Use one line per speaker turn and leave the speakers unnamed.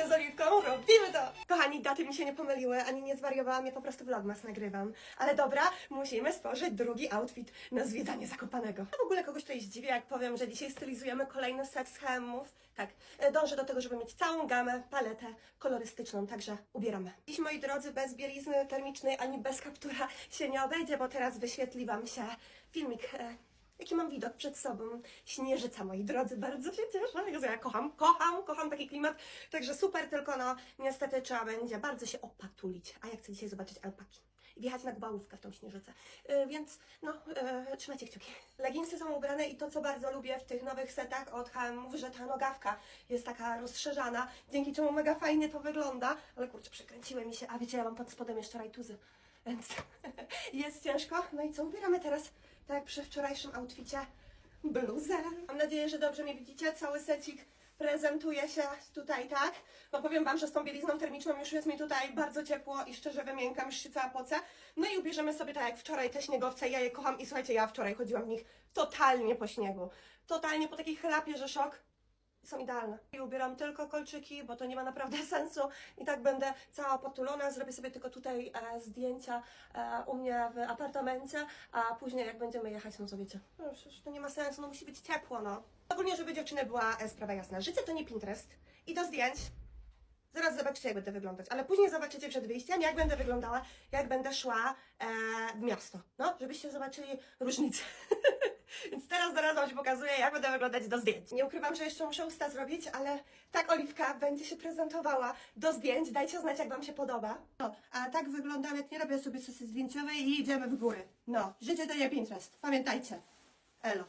się z Oliwką, robimy to! Kochani, daty mi się nie pomyliły, ani nie zwariowałam, ja po prostu vlogmas nagrywam. Ale dobra, musimy stworzyć drugi outfit na zwiedzanie Zakopanego. A w ogóle kogoś tutaj zdziwię, jak powiem, że dzisiaj stylizujemy kolejny set z. Tak, e, dążę do tego, żeby mieć całą gamę, paletę kolorystyczną, także ubieramy. Dziś, moi drodzy, bez bielizny termicznej ani bez kaptura się nie obejdzie, bo teraz wyświetli Wam się filmik e, Jaki mam widok przed sobą? Śnieżyca, moi drodzy, bardzo się cieszę. Jezu, ja kocham, kocham, kocham taki klimat. Także super, tylko no niestety trzeba będzie bardzo się opatulić. A ja chcę dzisiaj zobaczyć alpaki. I wjechać na gbałówkę w tą śnieżycę. Yy, więc no, yy, trzymajcie kciuki. Leginsy są ubrane i to, co bardzo lubię w tych nowych setach od H&M, że ta nogawka jest taka rozszerzana, dzięki czemu mega fajnie to wygląda. Ale kurczę, przekręciły mi się. A wiecie, ja mam pod spodem jeszcze rajtuzy. Więc jest ciężko. No i co ubieramy teraz? Tak jak przy wczorajszym outficie. Bluzę. Mam nadzieję, że dobrze mnie widzicie. Cały secik prezentuje się tutaj, tak? No powiem Wam, że z tą bielizną termiczną już jest mi tutaj bardzo ciepło i szczerze wymiękam, już się cała poce. No i ubierzemy sobie tak jak wczoraj te śniegowce. Ja je kocham i słuchajcie, ja wczoraj chodziłam w nich totalnie po śniegu. Totalnie po takiej chlapie, że szok są idealne. I ubieram tylko kolczyki, bo to nie ma naprawdę sensu. I tak będę cała potulona. Zrobię sobie tylko tutaj e, zdjęcia e, u mnie w apartamencie, a później jak będziemy jechać, no to wiecie, no przecież to nie ma sensu, no musi być ciepło, no. Ogólnie, żeby dziewczyny była e, sprawa jasna. Życie to nie Pinterest. I do zdjęć Zaraz zobaczycie, jak będę wyglądać, ale później zobaczycie przed wyjściem, jak będę wyglądała, jak będę szła e, w miasto. No, żebyście zobaczyli różnicę. Więc teraz zaraz Wam się pokazuję, jak będę wyglądać do zdjęć. Nie ukrywam, że jeszcze muszę usta zrobić, ale tak Oliwka będzie się prezentowała do zdjęć. Dajcie znać, jak Wam się podoba. No, a tak wyglądam, jak nie robię sobie sesji zdjęciowej i idziemy w góry. No, życie to nie Pinterest. Pamiętajcie. Elo.